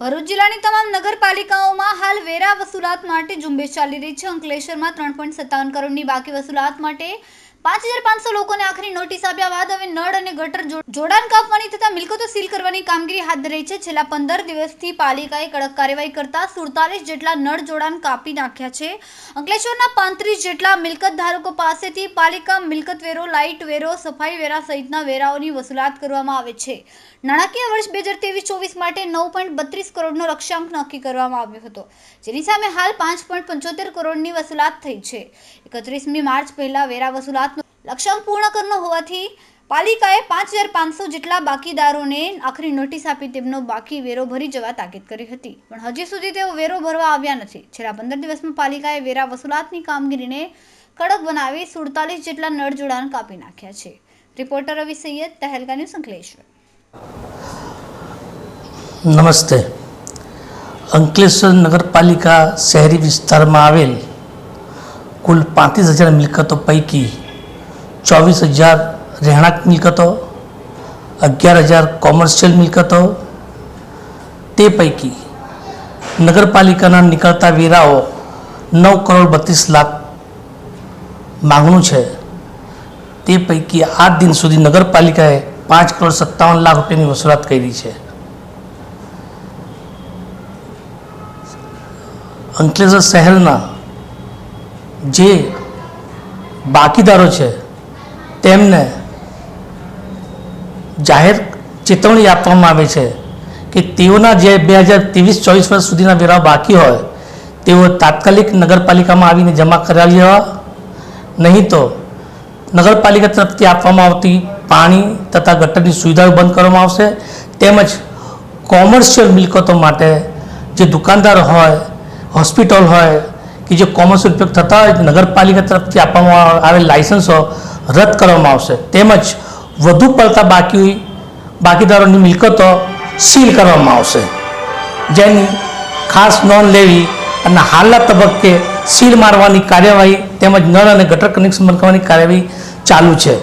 ભરૂચ જિલ્લાની તમામ નગરપાલિકાઓમાં હાલ વેરા વસુલાત માટે ઝુંબેશ ચાલી રહી છે. અંકલેશ્વરમાં ત્રણ પોઈન્ટ સત્તાવન કરોડની બાકી વસુલાત માટે પાંચ હજાર પાંચસો લોકોને આખરી નોટિસ આપ્યા બાદ હવે નળ અને ગટર જોડાણ કાપવાની તથા મિલકતો સીલ કરવાની કામગીરી હાથ ધરાઈ છે. છેલ્લા પંદર દિવસથી પાલિકાએ કડક કાર્યવાહી કરતા સુડતાલીસ જેટલા નળ જોડાણ કાપી નાખ્યા છે. અંકલેશ્વરના પાંત્રીસ જેટલા મિલકત ધારકો પાસેથી પાલિકા મિલકત વેરો, લાઇટ વેરો, સફાઈ વેરા સહિતના વેરાઓની વસૂલાત કરવામાં આવે છે. નાણાકીય વર્ષ બે હજાર ત્રેવીસ ચોવીસ માટે નવ પોઈન્ટ બત્રીસ કરોડનો લક્ષ્યાંક નક્કી કરવામાં આવ્યો હતો. જેની સામે હાલ પાંચ પોઈન્ટ પંચોતેર કરોડની વસૂલાત થઈ છે. એકત્રીસમી માર્ચ પહેલા વેરા વસૂલાતનો લક્ષ્યાંક પૂર્ણ કરનો હોવાથી પાલિકાએ પાંચ હજાર પાંચસો જેટલા બાકીદારોને આખરી નોટિસ આપી તેમનો બાકી વેરો ભરી જવા તાકીદ કરી હતી. પણ હજી સુધી તેઓ વેરો ભરવા આવ્યા નથી. છેલ્લા પંદર દિવસમાં પાલિકાએ વેરા વસૂલાતની કામગીરીને કડક બનાવી સુડતાલીસ જેટલા નળ જોડાણ કાપી નાખ્યા છે. Reporter Ravi Sayed, Tehelka news Ankleshwar. નમસ્તે. અંકલેશ્વર નગરપાલિકા શહેરી વિસ્તારમાં આવેલ કુલ પાંત્રીસ હજાર મિલકતો પૈકી ચોવીસ હજાર રહેણાંક મિલકતો, અગિયાર હજાર કોમર્શિયલ મિલકતો. તે પૈકી નગરપાલિકાના નીકળતા વેરાઓ નવ કરોડ બત્રીસ લાખ માગણું છે. તે પૈકી આજ દિન સુધી નગરપાલિકાએ પાંચ કરોડ સત્તાવન લાખ રૂપિયાની વસૂલાત કરી છે. અંકલેશ્વર શહેરના જે બાકીદારો છે તેમને જાહેર ચેતવણી આપવામાં આવે છે કે તેઓના જે બે હજાર ત્રેવીસ, ચોવીસ વર્ષ સુધીના વેરાઓ બાકી હોય, તેઓ તાત્કાલિક નગરપાલિકામાં આવીને જમા કરાવી લેવા. નહીં તો નગરપાલિકા તરફથી આપવામાં આવતી પાણી તથા ગટરની સુવિધાઓ બંધ કરવામાં આવશે. તેમજ કોમર્શિયલ મિલકતો માટે જે દુકાનદાર હોય, હોસ્પિટલ હોય, કે જે કોમર્શિયલ ઉપયોગ થતા હોય, નગરપાલિકા તરફથી આપવામાં આવેલ લાયસન્સો રદ કરવામાં આવશે. તેમજ વધુ પડતા બાકી, બાકીદારોની મિલકતો સીલ કરવામાં આવશે. જેની ખાસ નોંધ લેવી અને હાલના તબક્કે સીલ મારવાની કાર્યવાહી તેમજ નળ અને ગટર કનેક્શન બંધ કાર્યવાહી ચાલુ છે.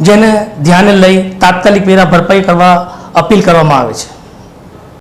જેને ધ્યાને લઈ તાત્કાલિક વેરા ભરપાઈ કરવા અપીલ કરવામાં આવે છે.